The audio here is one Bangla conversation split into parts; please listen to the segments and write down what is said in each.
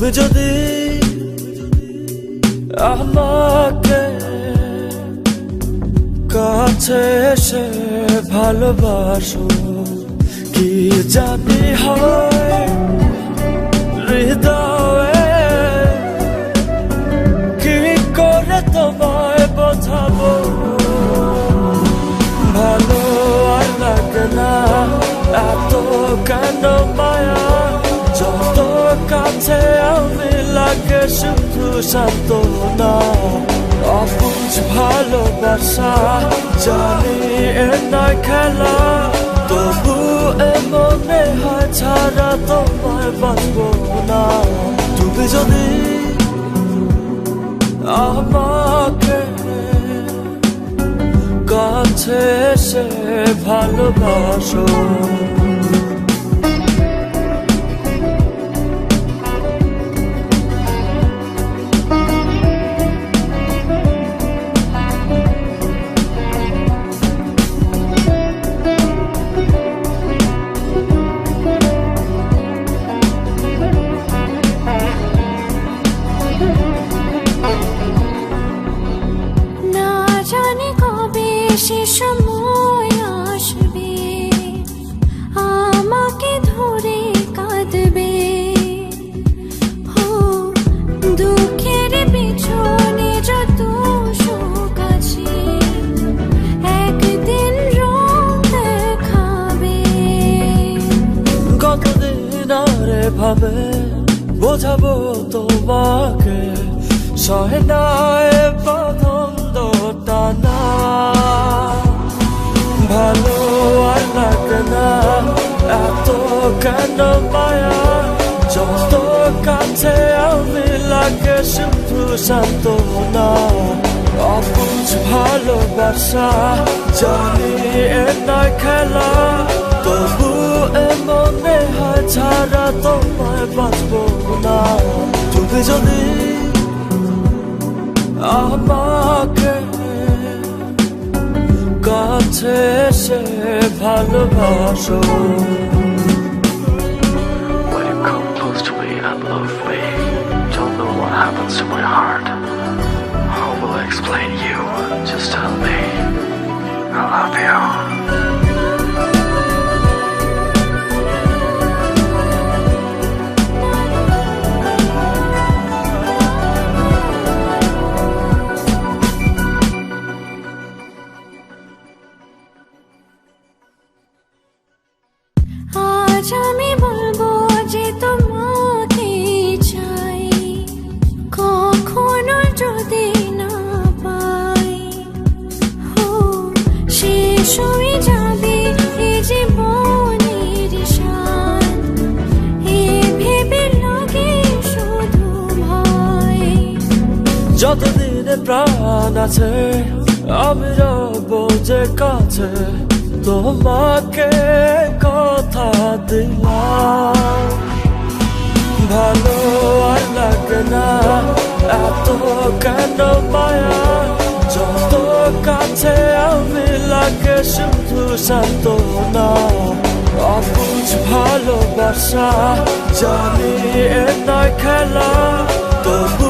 তুমি যদি আমাকে কাছে সে ভালোবাসো কি জানি হয়? ভালোবাসা জানি এ খেলা। তবু মনে হয়, ছাড়া তোমায় বাঁচবো না। তুমি যদি আমাকে কাছে এসে ভালোবাসো ভাবে বোঝাবো তোমাকে সহে না। এ পছন্দ টানা ভালো আর লাগে না, এত কেন মায়া? যত কাছে আমি লাগে, শুধু শান্ত না অপুজ ভালোবাসা জানি বাঁচবো না তুমি যদি আমাকে কাছে এসে ভালোবাসো When you come close to me and love me, don't know what happens to my heart. How will I explain you? Just tell me. I love you. প্রাণ আছে, আমি যে কাছে তোমাকে কথা দিলাম। ভালো আর লাগে না, এত কেন মায়া? যত কাছে আমি লাগে, শুধু শান্ত না অপুজ ভালোবাসা জানি এ নয় খেলা, তবু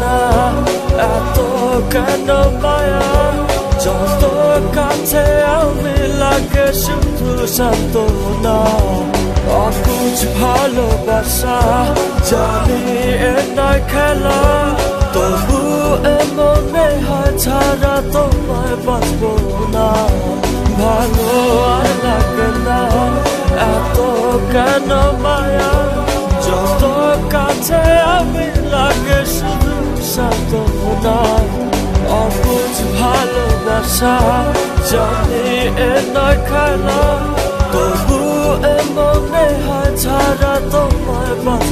না, এত কেন মায়া যত কাছে আমি লাগে, শুধু শান্ত না অকুচ ভালোবাসা, জানি নয় খেলা। তবু এ মনে হয় ছাড়া তোমায় বাঁচবো না। ভালো আর লাগে না, এত কেন মায়া যত কাছে আমি লাগে ভালোবাসা জানি এ নয় খেলা তবু এ মনে হয় ছাড়া তোমায় বাঁচবো